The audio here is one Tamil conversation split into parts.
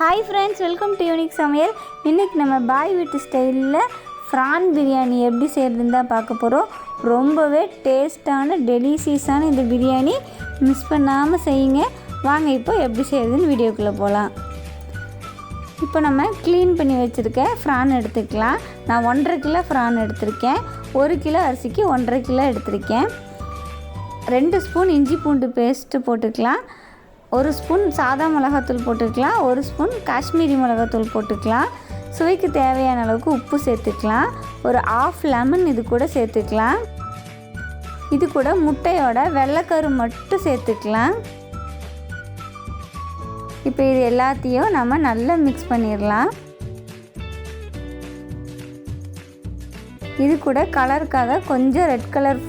Hi friends welcome to unique சமையல் இன்றைக்கி நம்ம பாய் வீட்டு ஸ்டைலில் ஃப்ரான் பிரியாணி எப்படி செய்கிறதுன்னு தான் பார்க்க போகிறோம் ரொம்பவே டேஸ்டான டெலிசியஸான இந்த பிரியாணி மிஸ் பண்ணாமல் செய்யுங்க. வாங்க இப்போ எப்படி செய்கிறதுன்னு வீடியோக்குள்ளே போகலாம் இப்போ நம்ம க்ளீன் பண்ணி வச்சுருக்க ஃப்ரான் எடுத்துக்கலாம். நான் ஒன்றரை கிலோ ஃப்ரான் எடுத்திருக்கேன். ஒரு கிலோ அரிசிக்கு ஒன்றரை கிலோ எடுத்திருக்கேன். ரெண்டு ஸ்பூன் இஞ்சி பூண்டு பேஸ்ட்டு போட்டுக்கலாம். ஒரு ஸ்பூன் சாதா மிளகாத்தூள் போட்டுக்கலாம் ஒரு ஸ்பூன் காஷ்மீரி மிளகாத்தூள் போட்டுக்கலாம். சுவைக்கு தேவையான அளவுக்கு உப்பு சேர்த்துக்கலாம். ஒரு ஆஃப் லெமன் இது கூட சேர்த்துக்கலாம். இது கூட முட்டையோட வெள்ளைக்கரு மட்டும் சேர்த்துக்கலாம். இப்போ இது எல்லாத்தையும் நம்ம நல்லா மிக்ஸ் பண்ணிடலாம். இது கூட கலருக்காக கொஞ்சம் ரெட் கலர்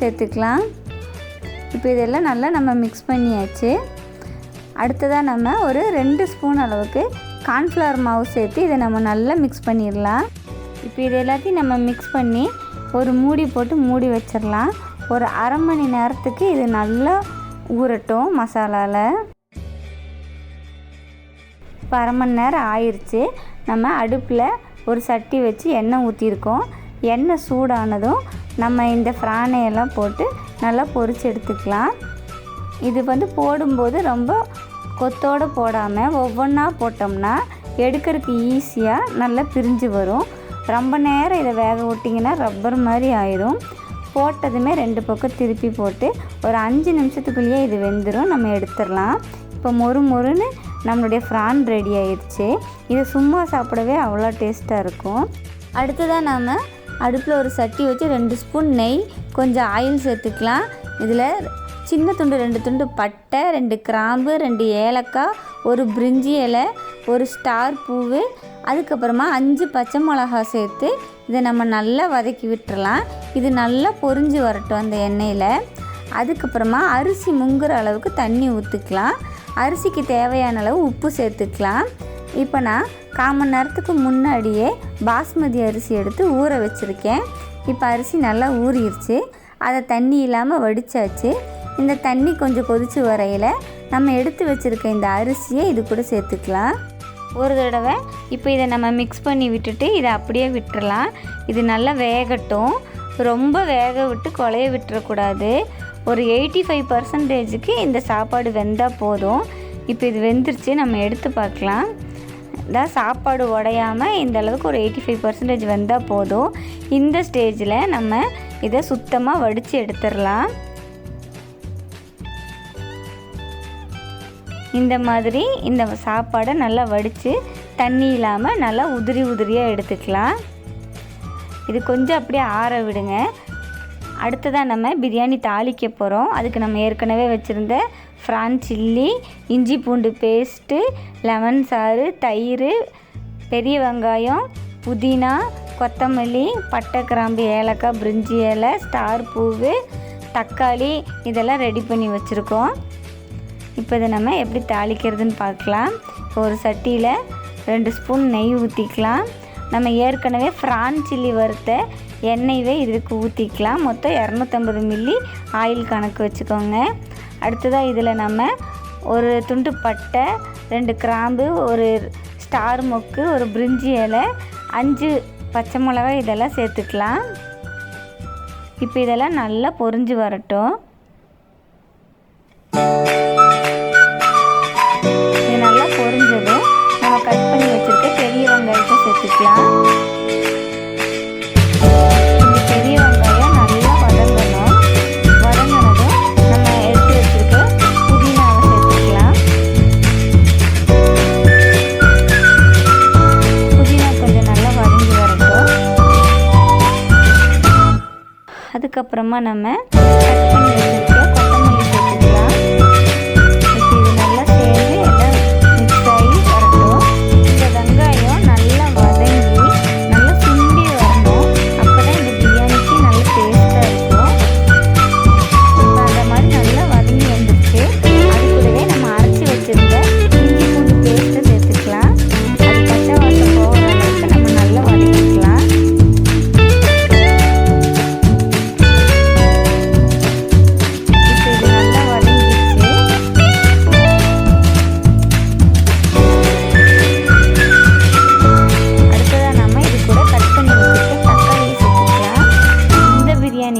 சேர்த்துக்கலாம். இப்போ இதெல்லாம் நல்லா நம்ம மிக்ஸ் பண்ணியாச்சு. அடுத்ததாக நம்ம ஒரு ரெண்டு ஸ்பூன் அளவுக்கு கார்ன்ஃப்ளவர் மாவு சேர்த்து இதை நம்ம நல்லா மிக்ஸ் பண்ணிடலாம். இப்போ இது எல்லாத்தையும் நம்ம மிக்ஸ் பண்ணி ஒரு மூடி போட்டு மூடி வச்சிடலாம். ஒரு அரை மணி நேரத்துக்கு இது நல்லா ஊறட்டும் மசாலாவில் இப்போ அரை மணி நேரம் ஆயிடுச்சு நம்ம அடுப்பில் ஒரு சட்டி வச்சு எண்ணெய் ஊற்றிருக்கோம் எண்ணெய் சூடானதும் நம்ம இந்த ஃப்ரானையெல்லாம் போட்டு நல்லா பொறிச்சு எடுத்துக்கலாம். இது வந்து போடும்போது ரொம்ப கொத்தோடு போடாமல் ஒவ்வொன்றா போட்டோம்னா எடுக்கிறதுக்கு ஈஸியாக நல்லா பிரிஞ்சு வரும். ரொம்ப நேரம் இதை வேக விட்டிங்கன்னா ரப்பர் மாதிரி ஆயிரும். போட்டதுமே ரெண்டு பக்கம் திருப்பி போட்டு ஒரு அஞ்சு நிமிஷத்துக்குள்ளேயே இது வெந்துடும் நம்ம எடுத்துடலாம். இப்போ மொறு மொறுன்னு நம்மளுடைய ஃப்ரான் ரெடி ஆயிடுச்சு இது சும்மா சாப்பிடவே அவ்வளோ டேஸ்ட்டாக இருக்கும். அடுத்ததாக நாம் அடுப்பில் ஒரு சட்டி வச்சு ரெண்டு ஸ்பூன் நெய் கொஞ்சம் ஆயில் சேர்த்துக்கலாம். இதில் சின்ன துண்டு ரெண்டு துண்டு பட்டை ரெண்டு கிராம்பு ரெண்டு ஏலக்காய் ஒரு பிரிஞ்சி இலை ஒரு ஸ்டார் பூவு அதுக்கப்புறமா அஞ்சு பச்சை மிளகா சேர்த்து இதை நம்ம நல்லா வதக்கி விட்டுறலாம். இது நல்லா பொரிஞ்சு வரட்டும் அந்த எண்ணெயில். அதுக்கப்புறமா அரிசி முங்குற அளவுக்கு தண்ணி ஊற்றிக்கலாம் அரிசிக்கு தேவையான அளவு உப்பு சேர்த்துக்கலாம். இப்போ நான் கால் மணி நேரத்துக்கு முன்னாடியே பாஸ்மதி அரிசி எடுத்து ஊற வச்சுருக்கேன். இப்போ அரிசி நல்லா ஊறிடுச்சு அதை தண்ணி இல்லாமல் வடித்தாச்சு இந்த தண்ணி கொஞ்சம் கொதித்து வரையில் நம்ம எடுத்து வச்சுருக்க இந்த அரிசியை இது கூட சேர்த்துக்கலாம். ஒரு தடவை இப்போ இதை நம்ம மிக்ஸ் பண்ணி விட்டுட்டு இதை அப்படியே விட்டுறலாம். இது நல்லா வேகட்டும். ரொம்ப வேக விட்டு குழைய விட்டுறக்கூடாது. ஒரு எயிட்டி ஃபைவ் பர்சன்டேஜுக்கு இந்த சாப்பாடு வெந்தால் போதும். இப்போ இது வெந்துருச்சு நம்ம எடுத்து பார்க்கலாம். இதான் சாப்பாடு உடையாமல் இந்த அளவுக்கு ஒரு எயிட்டி ஃபைவ் பர்சன்டேஜ் வந்தால் போதும். இந்த ஸ்டேஜில் நம்ம இதை சுத்தமாக வடித்து எடுத்துடலாம். இந்த மாதிரி இந்த சாப்பாடை நல்லா வடித்து தண்ணி இல்லாமல் நல்லா உதிரி உதிரியாக எடுத்துக்கலாம். இது கொஞ்சம் அப்படியே ஆற விடுங்க. அடுத்ததாக நம்ம பிரியாணி தாளிக்க போகிறோம் அதுக்கு நம்ம ஏற்கனவே வச்சுருந்த ஃப்ரான் சில்லி இஞ்சி பூண்டு பேஸ்ட்டு லெமன் சாறு தயிர் பெரிய வெங்காயம் புதினா கொத்தமல்லி பட்டை கிராம்பு ஏலக்காய் பிரிஞ்சி இலை ஸ்டார் பூவு தக்காளி இதெல்லாம் ரெடி பண்ணி வச்சுருக்கோம். இப்போ இதை நம்ம எப்படி தாளிக்கிறதுன்னு பார்க்கலாம். இப்போ ஒரு சட்டியில் ரெண்டு ஸ்பூன் நெய் ஊற்றிக்கலாம் நம்ம ஏற்கனவே ஃப்ரான் சில்லி வறுத்த எண்ணெய்வே இதுக்கு ஊற்றிக்கலாம் மொத்தம் இரநூத்தம்பது மில்லி ஆயில் கணக்கு வச்சுக்கோங்க. அடுத்ததாக இதில் நம்ம ஒரு துண்டு பட்டை ரெண்டு கிராம்பு ஒரு ஸ்டார் மொக்கு ஒரு பிரிஞ்சி இலை அஞ்சு பச்சை மிளகாய் இதெல்லாம் சேர்த்துக்கலாம். இப்போ இதெல்லாம் நல்லா பொரிஞ்சு வரட்டும். வெங்காயத்தை இந்த பெரிய வெங்காயம் நல்லா வதங்கணும். வதங்கினதும் நம்ம எடுத்து வச்சுருக்க புதினாவை சேர்த்துக்கலாம். புதினா கொஞ்சம் நல்லா வதங்கி வரட்டும். அதுக்கப்புறமா நம்ம கட் பண்ணி வச்சுருக்க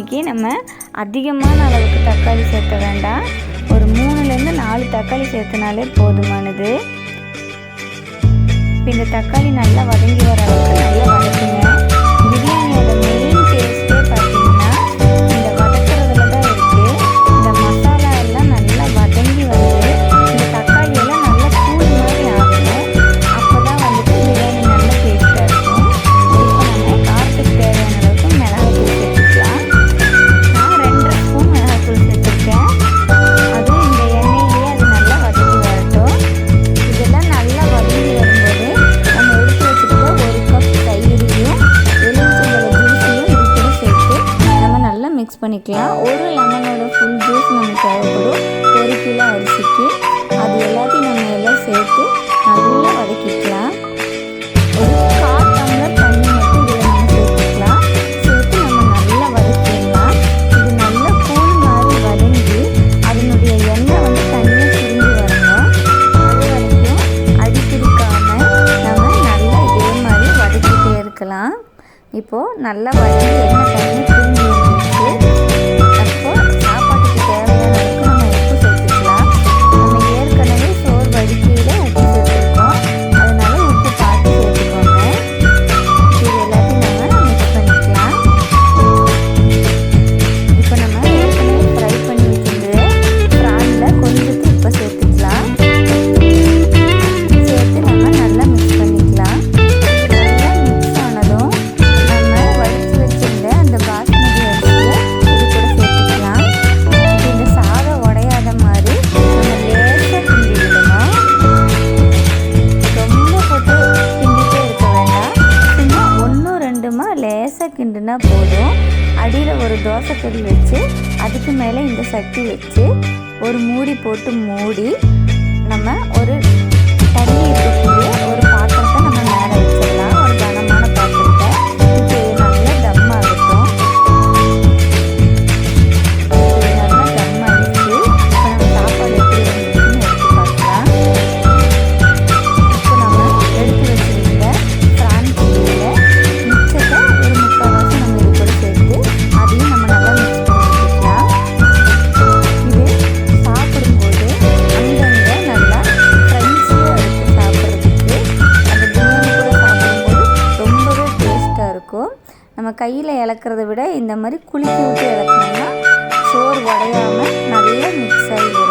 இன்றைக்கி நம்ம அதிகமான அளவுக்கு தக்காளி சேர்க்க வேண்டாம். ஒரு மூணுலேருந்து நாலு தக்காளி சேர்த்தனாலே போதுமானது. இப்போ இந்த தக்காளி நல்லா வதங்கி வர அளவுக்கு நல்லா வதக்குங்க. இப்போது நல்லா வதக்கி எண்ணெய் தண்ணி அடியில் ஒரு தோசை கடி வச்சு அதுக்கு மேலே இந்த சட்டி வச்சு ஒரு மூடி போட்டு மூடி நம்ம ஒரு தண்ணி கையில் இழக்கிறத விட இந்த மாதிரி குலுக்கி விட்டு இழக்கணும்னா சோறு உடையாமல் நல்லா மிக்ஸ் ஆகி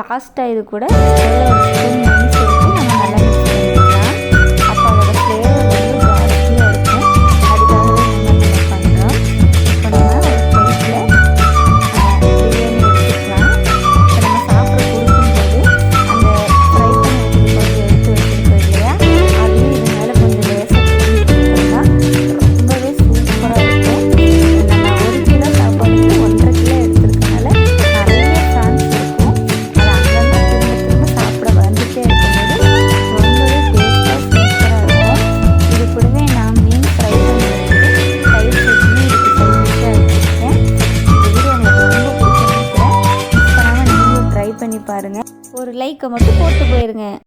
லாஸ்ட்டாக இது கூட